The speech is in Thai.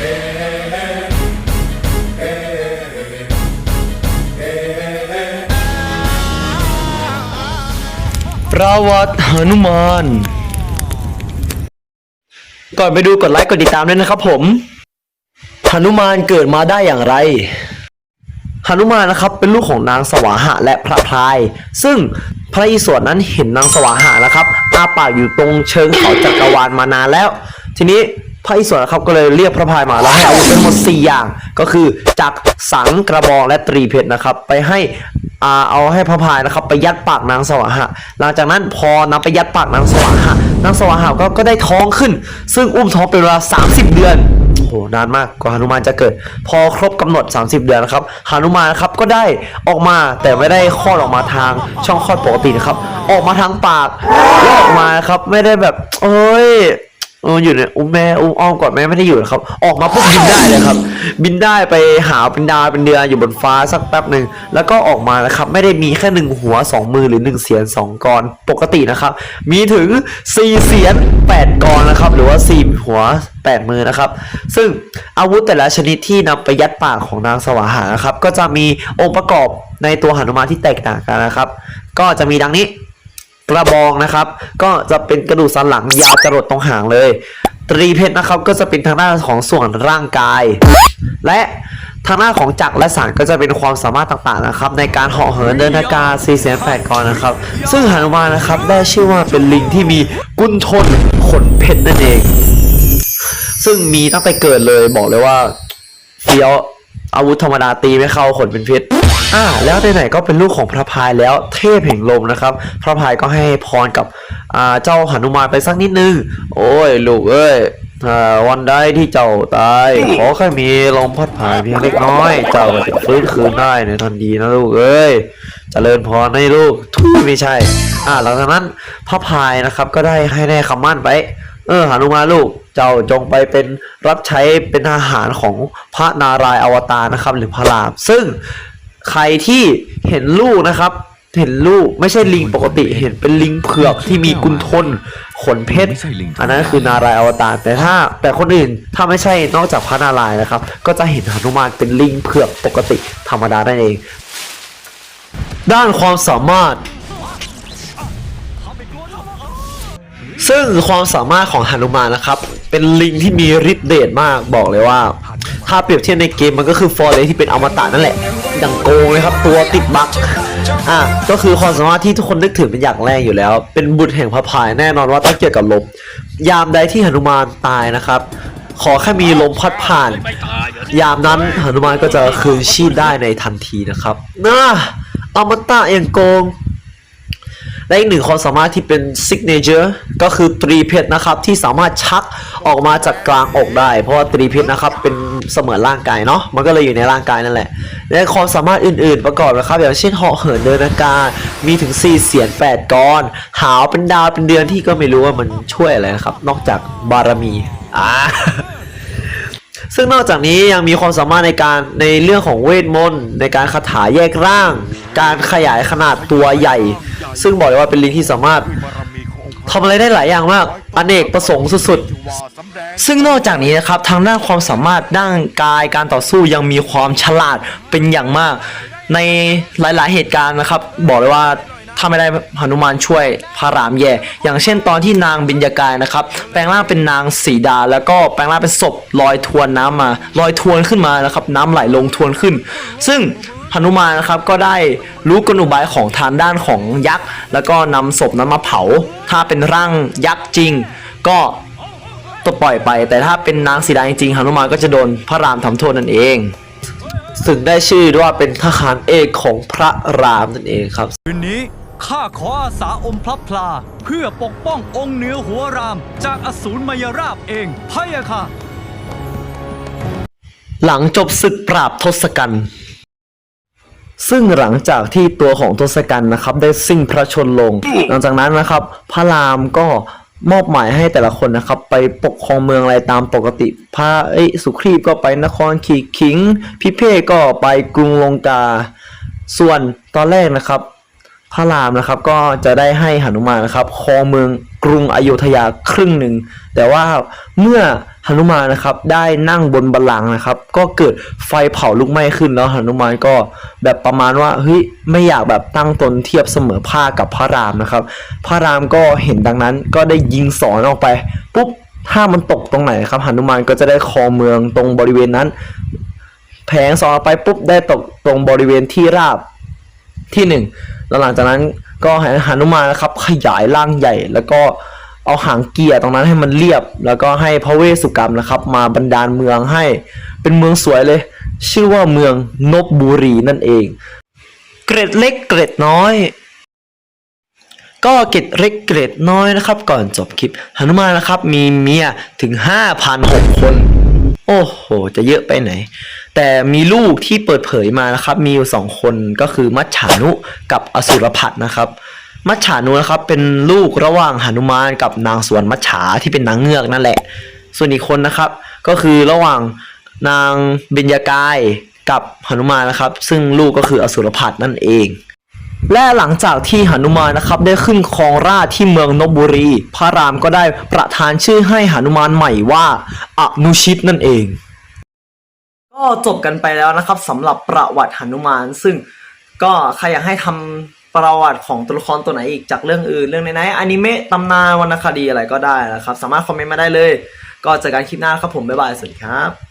ประวัติหนุมาน ก่อนไปดูกดไลค์กดติดตามด้วยนะครับผมหนุมานเกิดมาได้อย่างไรหนุมานนะครับเป็นลูกของนางสวาหะและพระพราย ซึ่งพระอิศวรนั้นเห็นนางสวาหะนะครับอาปากอยู่ตรงเชิงเขาจักรวาลมานานแล้ว ทีนี้ ระอิศวรนะครับก็เลยเรียกพระพรายมาแล้วให้อาวุธเป็นหมด4อย่าง ก็คือจักรสังกระบองและตรีเพชรนะครับ ไปให้อ่าเอาให้พระพรายนะครับ ไปยัดปากนางสวาหะ หลังจากนั้นพอนำไปยัดปากนางสวาหะนางสวาหะก็ก็ได้ท้องขึ้น ซึ่งอุ้มท้องเป็นเวลา 30 เดือนโอ้โหนานมากกว่าหนุมานจะเกิด พอครบกำหนด 30 เดือนนะครับหนุมานนะครับก็ได้ออกมาแต่ไม่ได้คลอดออกมาทางช่องคลอดปกตินะครับ ออกมาทางปากแล้วออกมานะครับไม่ได้แบบ เอ้ย เอออยู่ในอุ้มแม่อุ้มอ้อมกอดแม่ไม่ได้อยู่นะครับ ออกมาปุ๊บบินได้เลยครับ บินได้ไปหาเป็นดาวเป็นเดือนอยู่บนฟ้าสักแป๊บหนึ่งแล้วก็ออกมานะครับ ไม่ได้มีแค่หนึ่งหัวสองมือหรือหนึ่งเสียนสองกรปกตินะครับ มีถึงสี่เสียนแปดกรนะครับ หรือว่าสี่หัวแปดมือนะครับ ซึ่งอาวุธแต่ละชนิดที่นำไปยัดปากของนางสวาหานะครับ ก็จะมีองค์ประกอบในตัวหนุมานที่แตกต่างกันนะครับ ก็จะมีดังนี้ กระบองนะครับ ก็จะเป็นกระดูกสันหลังยาวจรดตรงหางเลย ตรีเพชรนะครับก็จะเป็นทางด้านของส่วนร่างกาย และทางด้านของจักรและสารก็จะเป็นความสามารถต่างๆนะครับ ในการเหาะเหินเดินอากาศ4แสนแปดกรนะครับ ซึ่งหนุมานนะครับได้ชื่อว่าเป็นลิงที่มีกุนทนขนเพชรนั่นเอง ซึ่งมีตั้งแต่เกิดเลยบอกเลยว่าเฟี้ยว อาวุธธรรมดาตีไม่เข้าขนเป็นเพชรอ่าแล้วไหนๆก็เป็นลูกของพระพายแล้วเทพแห่งลมนะครับ พระพายก็ให้พรกับอ่าเจ้าหนุมานไปสักนิดนึง โอ้ยลูกเอ้ยอ่าวันใดที่เจ้าตายขอแค่มีลมพัดผ่านเพียงเล็กน้อย เจ้าก็จะฟื้นคืนได้ในทันทีนะลูกเอ้ยเจริญพรให้ลูกทุยไม่ใช่ อ่าหลังจากนั้นพระพายนะครับก็ได้ให้แน่คำมั่นไป เออหานุมานลูกเจ้าจงไปเป็นรับใช้เป็นทหารของพระนารายอวตารนะครับ หรือพระราม ซึ่งใครที่เห็นลูกนะครับ เห็นลูกไม่ใช่ลิงปกติ เห็นเป็นลิงเผือกที่มีกุนทนขนเพชรอันนั้นคือนารายอวตารแต่ถ้าแต่คนอื่นถ้าไม่ใช่นอกจากพระนารายนะครับ ก็จะเห็นหนุมานเป็นลิงเผือกปกติธรรมดานั่นเอง ด้านความสามารถ ซึ่งความสามารถของหนุมานนะครับ เป็นลิงที่มีฤทธิ์เดชมากบอกเลยว่า ถ้าเปรียบเทียบในเกมมันก็คือฟอร์เรสที่เป็นอมตะนั่นแหละดังโกงเลยครับ ตัวติดบั๊กอะก็คือความสามารถที่ทุกคนนึกถึงเป็นอย่างแรกอยู่แล้ว เป็นบุตรแห่งพระพายแน่นอนว่าต้องเกี่ยวกับลม ยามใดที่หนุมานตายนะครับ ขอแค่มีลมพัดผ่าน ยามนั้นหนุมานก็จะคืนชีพได้ในทันทีนะครับน่าอมตะอย่างโกง และอีกหนึ่งความสามารถที่เป็นซิกเนเจอร์ก็คือตรีเพชรนะครับที่สามารถชักออกมาจากกลางอกได้ เพราะว่าตรีเพชรนะครับเป็นเสมือนร่างกายเนาะมันก็เลยอยู่ในร่างกายนั่นแหละและความสามารถอื่นๆประกอบนะครับ อย่างเช่นเหาะเหินเดินอากาศมีถึง 4 เสียน 8กรหาวเป็นดาวเป็นเดือนที่ก็ไม่รู้ว่ามันช่วยอะไรนะครับ นอกจากบารมีอ่าซึ่งนอกจากนี้ยังมีความสามารถในการในเรื่องของเวทมนต์ในการคาถาแยกร่าง การขยายขนาดตัวใหญ่ ซึ่งบอกเลยว่าเป็นลิงที่สามารถทำอะไรได้หลายอย่างมากอเนกประสงค์สุดๆ ซึ่งนอกจากนี้นะครับทางด้านความสามารถด้านกายการต่อสู้ยังมีความฉลาดเป็นอย่างมาก ในหลายๆเหตุการณ์นะครับ บอกเลยว่าถ้าไม่ได้หนุมานช่วยพระรามแย่ อย่างเช่นตอนที่นางบิญญากายนะครับ แปลงร่างเป็นนางสีดา แล้วก็แปลงร่างเป็นศพลอยทวนน้ำมา ลอยทวนขึ้นมานะครับ น้ำไหลลงทวนขึ้น ซึ่ง หนุมานนะครับก็ได้รู้กลอุบายของทางด้านของยักษ์แล้วก็นำศพนั้นมาเผา ถ้าเป็นร่างยักษ์จริง ก็ตัวปล่อยไป แต่ถ้าเป็นนางสีดาจริงๆหนุมานก็จะโดนพระรามทำโทษนั่นเองซึ่งได้ชื่อว่าเป็นทหารเอกของพระรามนั่นเองครับคืนนี้ข้าขออาสาอมพระพลา เพื่อปกป้ององค์เหนือหัวราม จากอสูรมายราบเองพะยะค่ะ หลังจบศึกปราบทศกัณฐ์ ซึ่งหลังจากที่ตัวของทศกัณฐ์นะครับ ได้สิ้นพระชนลง หลังจากนั้นนะครับ พระรามก็มอบหมายให้แต่ละคนนะครับ ไปปกครองเมืองอะไรตามปกติ พระเอ้สุครีพก็ไปนครขีขิง พิเภกก็ไปกรุงลงกา ส่วนตอนแรกนะครับ พระรามนะครับก็จะได้ให้หนุมานนะครับครองเมืองกรุงอโยธยาครึ่งหนึ่ง แต่ว่าเมื่อหนุมานนะครับได้นั่งบนบัลลังก์นะครับ ก็เกิดไฟเผาลุกไหม้ขึ้นแล้วหนุมานก็แบบประมาณว่าเฮ้ยไม่อยากแบบตั้งตนเทียบเสมอภาคกับพระรามนะครับ พระรามก็เห็นดังนั้นก็ได้ยิงสอนออกไปปุ๊บถ้ามันตกตรงไหนครับหนุมานก็จะได้ครองเมืองตรงบริเวณนั้น แผงสอนออกไปปุ๊บได้ตกตรงบริเวณที่ราบ ที่หนึ่งแล้วหลังจากนั้นก็ให้หนุมานนะครับขยายร่างใหญ่ แล้วก็เอาหางเกียร์ตรงนั้นให้มันเรียบ แล้วก็ให้พระเวสสุกรรมนะครับ มาบันดาลเมืองให้เป็นเมืองสวยเลย ชื่อว่าเมืองนบบุรีนั่นเอง เกรดเล็กเกรดน้อยก็เกร็ดเล็กเกร็ดน้อยนะครับ ก่อนจบคลิปหนุมานนะครับ มีเมียถึง 5,006 คน โอ้โห จะเยอะไปไหน แต่มีลูกที่เปิดเผยมานะครับ มีอยู่สองคนก็คือมัจฉานุกับอสุรพัฒนะครับ มัจฉานุนะครับเป็นลูกระหว่างหนุมานกับนางสวนมัจฉาที่เป็นนางเงือกนั่นแหละ ส่วนอีกคนนะครับ ก็คือระหว่างนางเบญญากายกับหนุมานนะครับ ซึ่งลูกก็คืออสุรพัฒนั่นเอง และหลังจากที่หนุมานนะครับได้ขึ้นครองราชย์ที่เมืองนบบุรี พระรามก็ได้ประทานชื่อให้หนุมานใหม่ว่าอนุชิตนั่นเอง ก็จบกันไปแล้วนะครับสำหรับประวัติหนุมาน ซึ่งก็ใครอยากให้ทำประวัติของตัวละครตัวไหนอีกจากเรื่องอื่นเรื่องไหนๆอนิเมะตำนานวรรณคดีอะไรก็ได้นะครับ สามารถคอมเมนต์มาได้เลย ก็เจอกันคลิปหน้าครับผมบ๊ายบายสวัสดีครับ